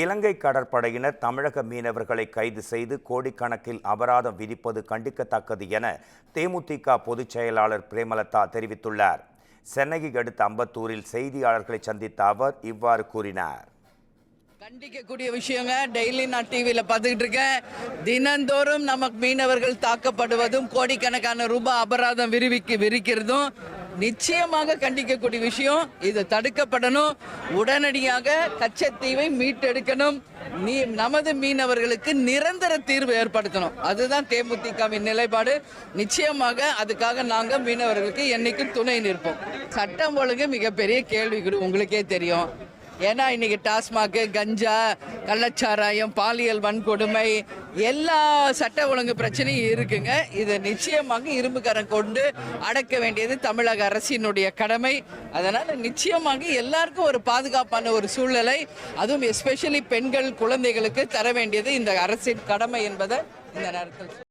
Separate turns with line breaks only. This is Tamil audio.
இலங்கை கடற்படையினர் தமிழக மீனவர்களை கைது செய்து கோடிக்கணக்கில் அபராதம் விதிப்பது கண்டிக்கத்தக்கது என தேமுதிக பொதுச் செயலாளர் பிரேமலதா தெரிவித்துள்ளார். சென்னையை அடுத்த அம்பத்தூரில் செய்தியாளர்களை சந்தித்த அவர் இவ்வாறு கூறினார்.
கண்டிக்கக்கூடிய விஷயங்க டெய்லி நான் டிவியில் பார்த்துக்கிட்டு இருக்கேன். தினந்தோறும் நமக்கு மீனவர்கள் தாக்கப்படுவதும் கோடிக்கணக்கான ரூபாய் அபராதம் விரிவிக்கு விரிக்கிறதும் நிச்சயமாக கண்டிக்கக்கூடிய விஷயம் இது தடுக்கப்படணும். உடனடியாக கச்சத்தீவை மீட்டெடுக்கணும். நீ நமது மீனவர்களுக்கு நிரந்தர தீர்வு ஏற்படுத்தணும். அதுதான் தேமுதிகவின் நிலைப்பாடு. நிச்சயமாக அதுக்காக நாங்கள் மீனவர்களுக்கு என்னைக்கும் துணை நிற்போம். சட்டம் ஒழுங்கு மிகப்பெரிய கேள்விக்குறி உங்களுக்கே தெரியும். ஏன்னா இன்னைக்கு டாஸ்மாக்கு கஞ்சா கள்ளச்சாராயம் பாலியல் வன்கொடுமை எல்லா சட்ட ஒழுங்கு பிரச்சனையும் இருக்குங்க. இதை நிச்சயமாக இரும்புக்கரம் கொண்டு அடக்க வேண்டியது தமிழக அரசினுடைய கடமை. அதனால் நிச்சயமாக எல்லாருக்கும் ஒரு பாதுகாப்பான ஒரு சூழ்நிலை. அதுவும் எஸ்பெஷலி பெண்கள் குழந்தைகளுக்கு தர வேண்டியது இந்த அரசின் கடமை என்பதை இந்த நேரத்தில்